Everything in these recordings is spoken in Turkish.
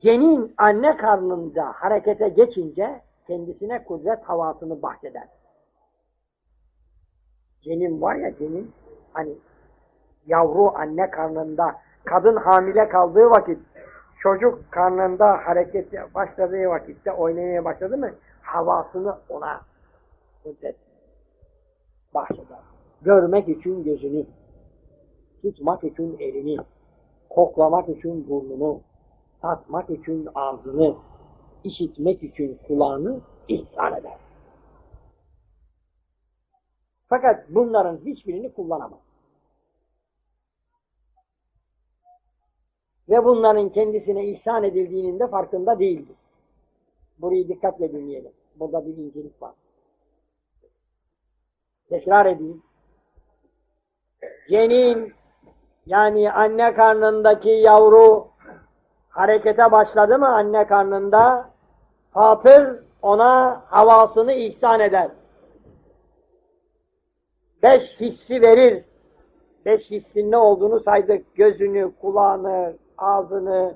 cenin anne karnında harekete geçince kendisine kudret havasını bahşeder. Cenin var ya cenin hani yavru anne karnında kadın hamile kaldığı vakit çocuk karnında hareket başladığı vakitte oynamaya başladı mı havasını ona kudret bahşeder. Görmek için gözünü, tutmak için elini, koklamak için burnunu, tatmak için ağzını, işitmek için kulağını ihsan eder. Fakat bunların hiçbirini kullanamaz. Ve bunların kendisine ihsan edildiğinin de farkında değildir. Burayı dikkatle dinleyelim. Burada bir incelik var. Tekrar edeyim. Cenin yani anne karnındaki yavru harekete başladı mı anne karnında Fatır ona havasını ihsan eder. Beş hissi verir. Beş hissin ne olduğunu saydık. Gözünü, kulağını, ağzını,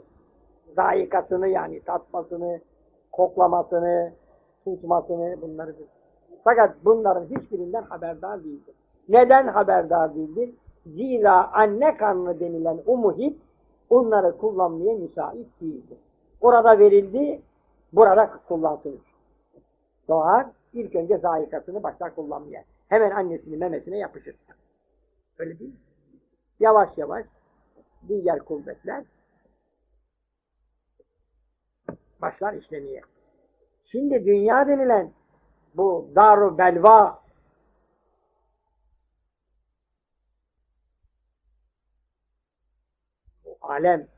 zayikasını yani tatmasını, koklamasını, tutmasını bunları. Fakat bunların hiçbirinden haberdar değildir. Neden haberdar değildir? Zira anne karnı denilen o muhit onları kullanmaya müsait değildir. Orada verildi, burada kullansın. Doğar, ilk önce zayikasını başlar kullanmaya. Hemen annesinin memesine yapışır. Öyle değil mi? Yavaş yavaş diğer kuvvetler başlar işlemeye. Şimdi dünya denilen bu daru belva bu alem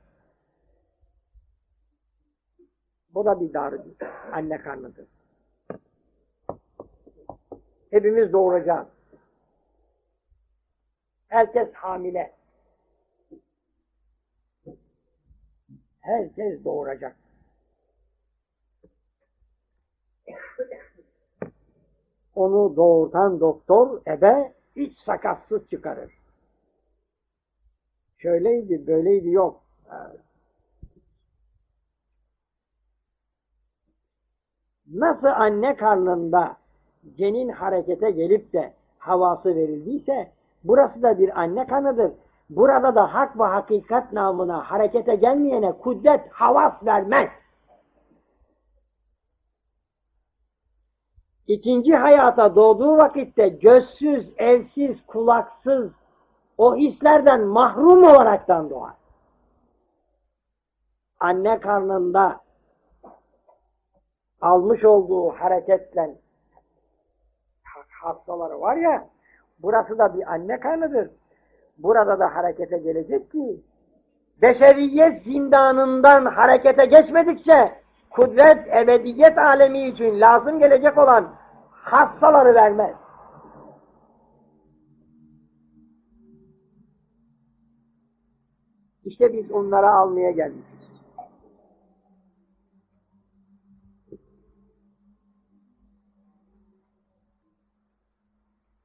bu da bir darı anne karnıdır. Hepimiz doğuracağız. Herkes hamile. Herkes doğuracak. Onu doğurtan doktor ebe hiç sakatsız çıkarır. Şöyleydi, böyleydi yok. Nasıl anne karnında cenin harekete gelip de havası verildiyse burası da bir anne kanıdır. Burada da hak ve hakikat namına harekete gelmeyene kudret havas vermez. İkinci hayata doğduğu vakitte gözsüz, elsiz, kulaksız o hislerden mahrum olaraktan doğar. Anne karnında almış olduğu hareketle hastaları var ya, burası da bir anne karnıdır. Burada da harekete gelecek ki, beşeriyet zindanından harekete geçmedikçe, kudret ebediyet alemi için lazım gelecek olan hastaları vermez. İşte biz onlara almaya gelmişiz.